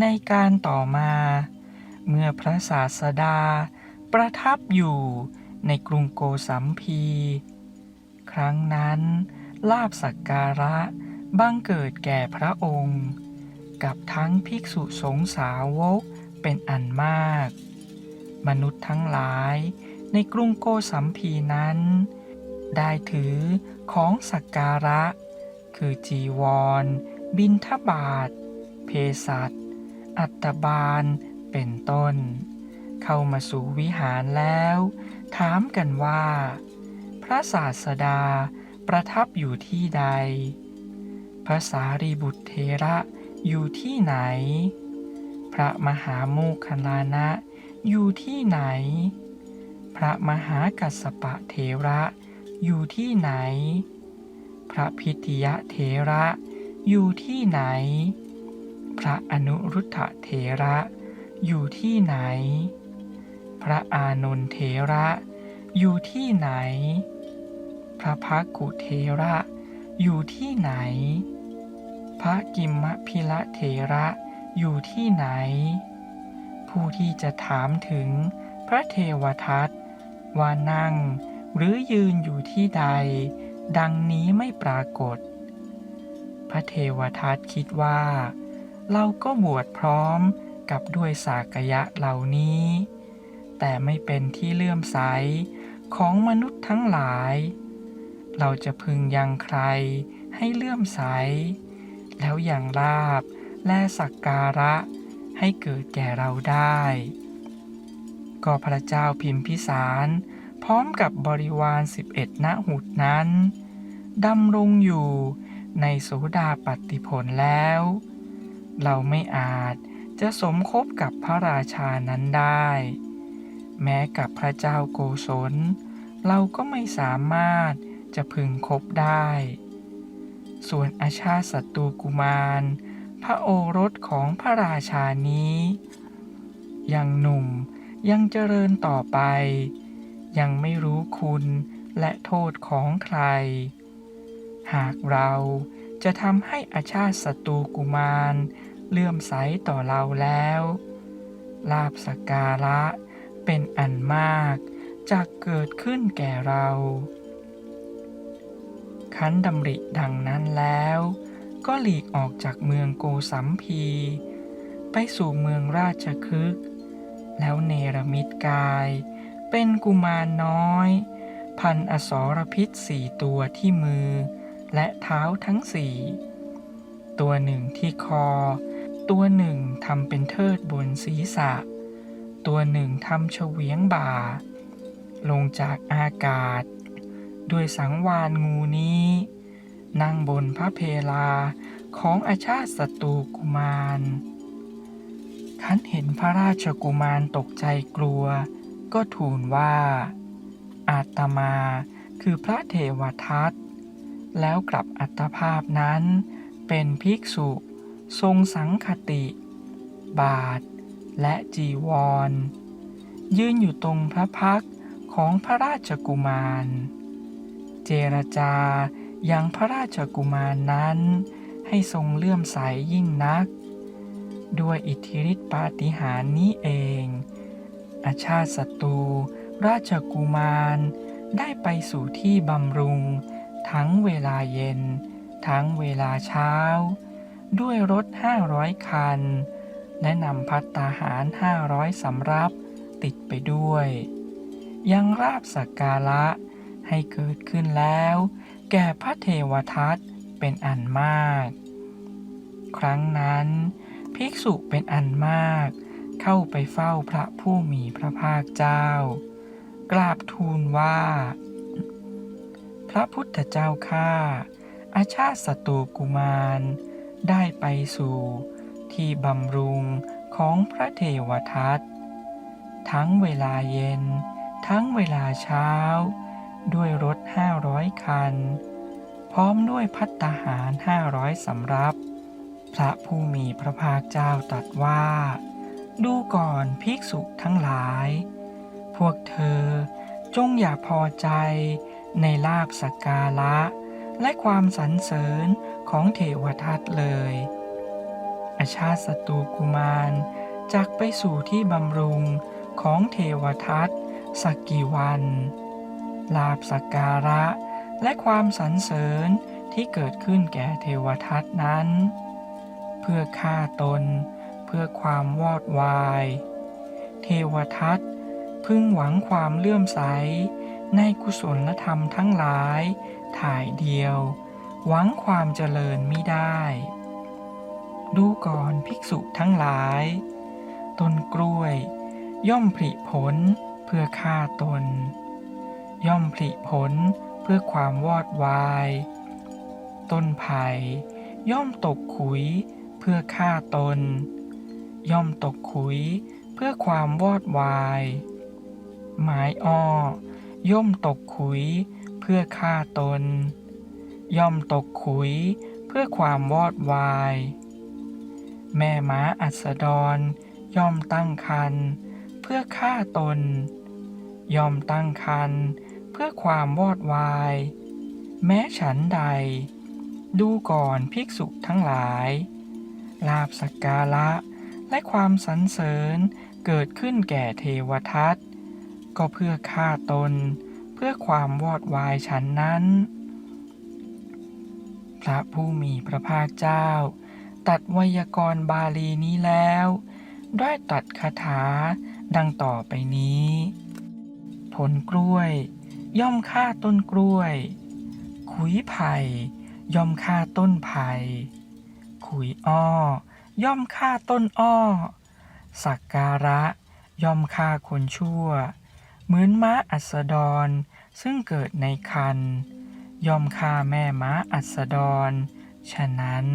ในการต่อมา เมื่อพระศาสดาประทับอยู่ในกรุงโกสัมพี ครั้งนั้น ลาบสักการะบังเกิดแก่พระองค์ กับทั้งภิกษุสงฆ์สาวกเป็นอันมาก มนุษย์ทั้งหลายในกรุงโกสัมพีนั้น ได้ถือของสักการะ คือจีวร บินทบาท เพสัต อัตบาล เป็นต้น เข้ามาสู่วิหารแล้ว ถามกันว่า พระศาสดาประทับอยู่ที่ใด พระสารีบุตรเทระอยู่ที่ไหน พระมหาโมคคัลานะอยู่ที่ไหน พระมหากัสสปะเทระอยู่ที่ไหน พระพิติยะเทระอยู่ที่ไหน พระอนุรุทธเทระอยู่ที่ไหน พระอานนทเทระอยู่ที่ไหน พระพักกุเทระอยู่ที่ไหน พระกิมมะพิละเทระอยู่ที่ไหน ผู้ที่จะถามถึงพระเทวทัตว่านั่งหรือยืนอยู่ที่ใด ดังนี้ไม่ปรากฏ พระเทวทัตคิดว่า เราก็บวชพร้อมกับด้วยสากยะเหล่านี้ แต่ไม่เป็นที่เลื่อมใสของมนุษย์ทั้งหลาย เราจะพึงยังใครให้เลื่อมใส แล้วอย่างลาบและสักการะให้เกิดแก่เราได้ ก็พระเจ้าพิมพิสาร พร้อมกับบริวาร 11ณหุดนั้นดำรงอยู่ในโสดาปัตติผลแล้ว เราไม่อาจจะสมคบกับพระราชานั้นได้ แม้กับพระเจ้าโกศล เราก็ไม่สามารถจะพึงคบได้ ส่วนอาชาศัตรูกุมาร พระโอรสของพระราชานี้ ยังหนุ่มยังเจริญต่อไป ยังไม่รู้คุณและโทษของใคร หากเราจะทำให้อาชาติศัตรูกุมาร เลื่อมใสต่อเราแล้ว ลาบสการะเป็นอันมากจะเกิดขึ้นแก่เราคันดำริดังนั้นแล้ว ก็หลีกออกจากเมืองโกสัมพี ไปสู่เมืองราชคฤห์แล้วเนรมิตกาย เป็นกุมารน้อย พันอสรพิษสี่ตัวที่มือ และเท้าทั้งสี่ ตัวหนึ่งที่คอ ตัวหนึ่งทำเป็นเทิดบนศีรษะ ตัวหนึ่งทำเฉวียงบ่า ลงจากอากาศ ด้วยสังวานงูนี้ นั่งบนพระเพลาของอาชาติศัตรูกุมารขันเห็นพระราชกุมารตกใจกลัว ก็ทูลว่า อาตมาคือพระเทวทัตแล้วกลับอัตภาพนั้นเป็นภิกษุ ทรงสังคติ บาท และจีวร ยืนอยู่ตรงพระพักของพระราชกุมาร เจรจายังพระราชกุมารนั้น ให้ทรงเลื่อมใสยิ่งนัก ด้วยอิทธิฤทธิปาฏิหาริย์นี้เอง อาชาติศัตรูราชกุมารได้ไปสู่ที่บำรุง ทั้งเวลาเย็น ทั้งเวลาเช้า ด้วยรถห้าร้อยคัน และนำพัตตาหารห้าร้อยสำรับติดไปด้วย ยังราบสักการะให้เกิดขึ้นแล้ว แก่พระเทวทัตเป็นอันมาก ครั้งนั้น ภิกษุเป็นอันมาก เข้าไปเฝ้าพระผู้มีพระภาคเจ้า กราบทูลว่า พระพุทธเจ้าข้าอาชาติศัตรูกุมาร ได้ไปสู่ที่บำรุงของพระเทวทัตทั้งเวลาเย็น ทั้งเวลาเช้า ด้วยรถห้าร้อยคัน พร้อมด้วยพัตตาหารห้าร้อยสำรับ พระผู้มีพระภาคเจ้าตรัสว่า ดูก่อนภิกษุทั้งหลาย พวกเธอจงอย่าพอใจในลาบสักการะ และความสรรเสริญ ของเทวทัตเลย อาชาติศัตรูกุมารจักไปสู่ที่บำรุงของเทวทัตสักกี่วัน ลาบสักการะและความสรรเสริญที่เกิดขึ้นแก่เทวทัตนั้น เพื่อฆ่าตนเพื่อความวอดวาย เทวทัตพึงหวังความเลื่อมใสในกุศลธรรมทั้งหลายถ่ายเดียว หวังความเจริญมิได้ ดูก่อนภิกษุทั้งหลาย ต้นกล้วย ย่อมผลิผลเพื่อฆ่าตน ย่อมผลิผลเพื่อความวอดวาย ต้นไผ่ย่อมตกขุยเพื่อฆ่าตน ย่อมตกขุยเพื่อความวอดวาย ไม้อ้อย่อมตกขุยเพื่อฆ่าตน ย่อมตกขุยเพื่อความวอดวาย แม่ม้าอัสดร ย่อมตั้งคัน เพื่อฆ่าตน ย่อมตั้งคัน เพื่อความวอดวาย แม้ฉันใด ดูก่อนภิกษุทั้งหลาย ลาบสักการะและความสรรเสริญเกิดขึ้นแก่เทวทัตก็เพื่อฆ่าตน เพื่อความวอดวายฉันนั้น พระผู้มีพระภาคเจ้า ตัดไวยากรณ์บาลีนี้แล้วด้วยตัดคาถาดังต่อไปนี้ ผลกล้วย ย่อมฆ่าต้นกล้วย ขุยไผ่ย่อมฆ่าต้นไผ่ขุยอ้อ ย่อมฆ่าต้นอ้อ สักการะ ย่อมฆ่าคนชั่ว เหมือนม้าอัสดรซึ่งเกิดในคัน ย่อมฆ่าแม่ม้าอัสดร ฉะนั้น